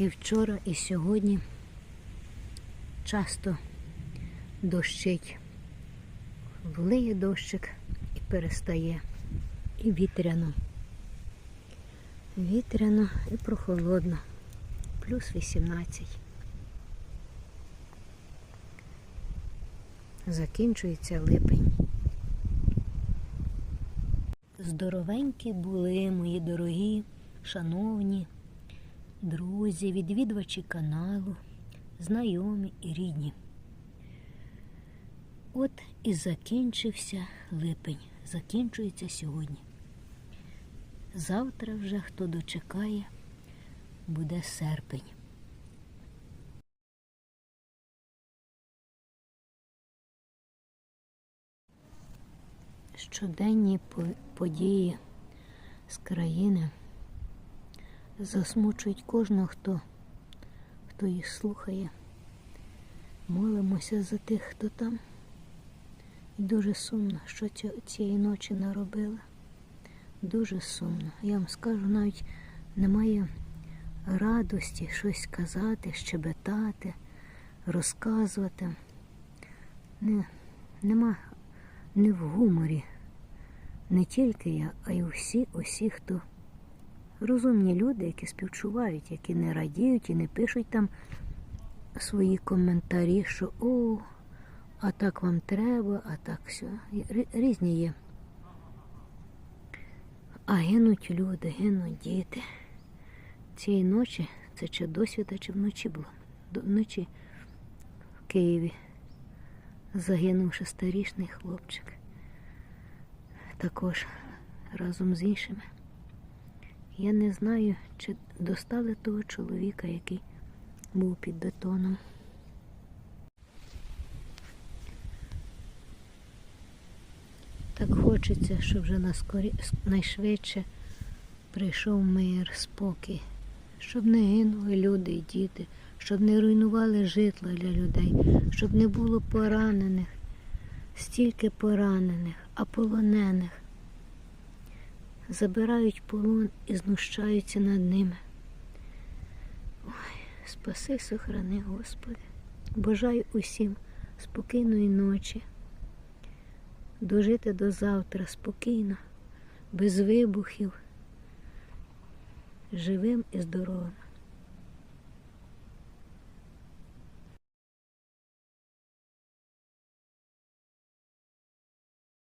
І вчора, і сьогодні часто дощить. Влиє дощик і перестає. І вітряно. Вітряно і прохолодно. Плюс 18. Закінчується липень. Здоровенькі були мої дорогі, шановні друзі, відвідувачі каналу, знайомі і рідні. От і закінчився липень, закінчується сьогодні. Завтра вже хто дочекає, буде серпень. Щоденні події з країни засмучують кожного, хто, хто їх слухає. Молимося за тих, хто там. І дуже сумно, що цієї ночі наробили. Дуже сумно. Я вам скажу, навіть немає радості щось казати, щебетати, розказувати. Не, нема не в гуморі. Не тільки я, а й усі, усі, хто розумні люди, які співчувають, які не радіють і не пишуть там свої коментарі, що о, а так вам треба, а так все. Різні є. А гинуть люди, гинуть діти. Цієї ночі, це чи досвіда, чи вночі було. Вночі в Києві загинув шестирічний хлопчик. Також разом з іншими. Я не знаю, чи достали того чоловіка, який був під бетоном. Так хочеться, щоб вже найшвидше прийшов мир, спокій, щоб не гинули люди і діти, щоб не руйнували житла для людей, щоб не було поранених, стільки поранених, а полонених. Забирають полон і знущаються над ними. Ой, спаси, сохрани, Господи. Бажаю усім спокійної ночі, дожити до завтра спокійно, без вибухів, живим і здоровим.